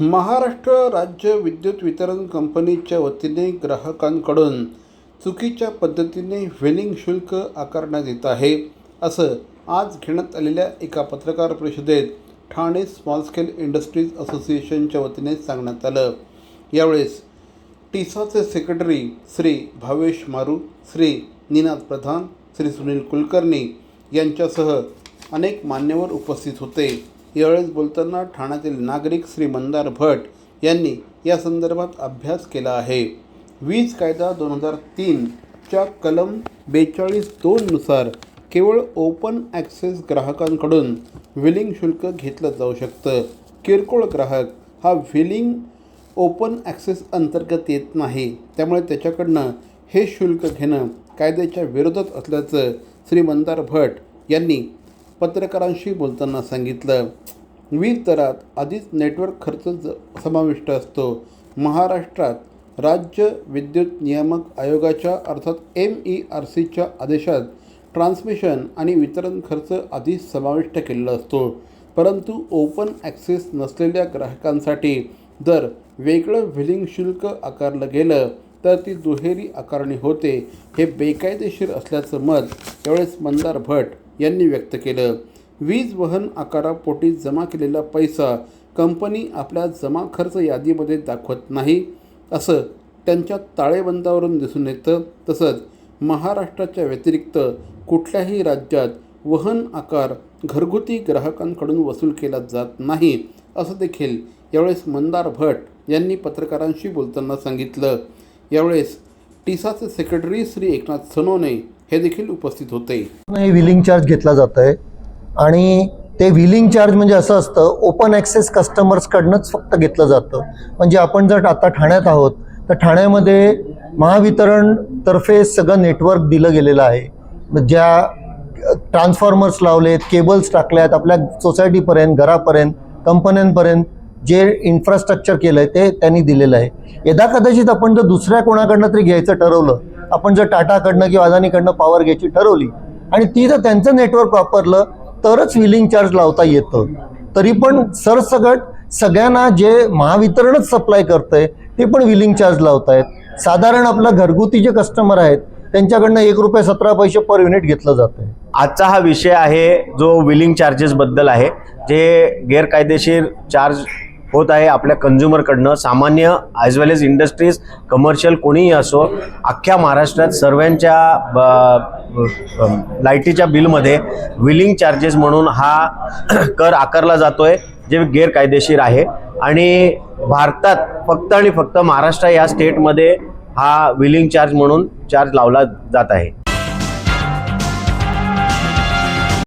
महाराष्ट्र राज्य विद्युत वितरण कंपनीच्या वतीने ग्राहकांकडून चुकीच्या पद्धतीने व्हेलिंग शुल्क आकारण्यात येत आहे असं आज घेण्यात आलेल्या एका पत्रकार परिषदेत ठाणे स्मॉल स्केल इंडस्ट्रीज असोसिएशनच्या वतीने सांगण्यात आलं. यावेळेस टिसाचे सेक्रेटरी श्री भावेश मारू श्री निनाद प्रधान श्री सुनील कुलकर्णी यांच्यासह अनेक मान्यवर उपस्थित होते. यावेळेस बोलताना ठाण्यातील नागरिक श्री मंदार भट यांनी या संदर्भात अभ्यास केला आहे. वीज कायदा दोन हजार तीनच्या कलम बेचाळीस दोननुसार केवळ ओपन ॲक्सेस ग्राहकांकडून विलिंग शुल्क घेतलं जाऊ शकतं. किरकोळ ग्राहक हा विलिंग ओपन ॲक्सेस अंतर्गत येत नाही. त्यामुळे त्याच्याकडनं हे शुल्क घेणं कायद्याच्या विरोधात असल्याचं श्री मंदार भट यांनी पत्रकारांशी बोलताना सांगितलं वीज दरात आधीच नेटवर्क खर्च ज समाविष्ट असतो. महाराष्ट्रात राज्य विद्युत नियामक आयोगाच्या अर्थात एम ई आर सीच्या आदेशात ट्रान्समिशन आणि वितरण खर्च आधीच समाविष्ट केलेला असतो. परंतु ओपन ॲक्सेस नसलेल्या ग्राहकांसाठी जर वेगळं व्हिलिंग शुल्क आकारलं गेलं तर ती दुहेरी आकारणी होते. हे बेकायदेशीर असल्याचं मत यावेळेस मंदार भट यांनी व्यक्त केलं. वीज वहन आकारापोटी जमा केलेला पैसा कंपनी आपल्या जमा खर्च यादीमध्ये दाखवत नाही असं त्यांच्या ताळेबंदावरून दिसून येतं. तसंच महाराष्ट्राच्या व्यतिरिक्त कुठल्याही राज्यात वहन आकार घरगुती ग्राहकांकडून वसूल केला जात नाही असं देखील यावेळेस मंदार भट यांनी पत्रकारांशी बोलताना सांगितलं. यावेळेस टिसाचे सेक्रेटरी श्री एकनाथ सनोने हे देखील उपस्थित होते. हे व्हिलिंग चार्ज घेतला जात आहे आणि ते व्हिलिंग चार्ज म्हणजे असं असतं ओपन ॲक्सेस कस्टमर्सकडनंच फक्त घेतलं जातं. म्हणजे आपण जर आता ठाण्यात आहोत तर ठाण्यामध्ये महावितरण तर्फे सगळं नेटवर्क दिलं गेलेलं आहे. ज्या ट्रान्सफॉर्मर्स लावलेत केबल्स टाकल्यात आपल्या सोसायटीपर्यंत घरापर्यंत कंपन्यांपर्यंत जे इन्फ्रास्ट्रक्चर केलं आहे ते त्यांनी दिलेलं आहे. यदा कदाचित आपण जर दुसऱ्या कोणाकडनं तरी घ्यायचं ठरवलं आपण जर टाटाकडनं किंवा अदानीकडनं पॉवर घ्यायची ठरवली आणि ती जर त्यांचं नेटवर्क वापरलं तरच विलिंग चार्ज लावता येतं. तरी पण सरसकट सगळ्यांना जे महावितरणच सप्लाय करतंय ते पण विलिंग चार्ज लावतायत. साधारण आपलं घरगुती जे कस्टमर आहेत त्यांच्याकडनं एक रुपये सतरा पैसे पर युनिट घेतलं जातं आहे आजचा हा विषय आहे जो विलिंग चार्जेसबद्दल आहे जे गैरकायदेशीर चार्ज होत आहे आपल्या कन्झ्युमरकडनं सामान्य as well as industries commercial कोणीही असो अख्ख्या महाराष्ट्रात सर्वांच्या ब- लाईटीच्या बिलमध्ये विलिंग चार्जेस म्हणून हा कर आकारला जातो आहे जे गैरकायदेशीर आहे. आणि भारतात फक्त आणि फक्त महाराष्ट्र या स्टेटमध्ये हा विलिंग चार्ज म्हणून चार्ज लावला जात आहे.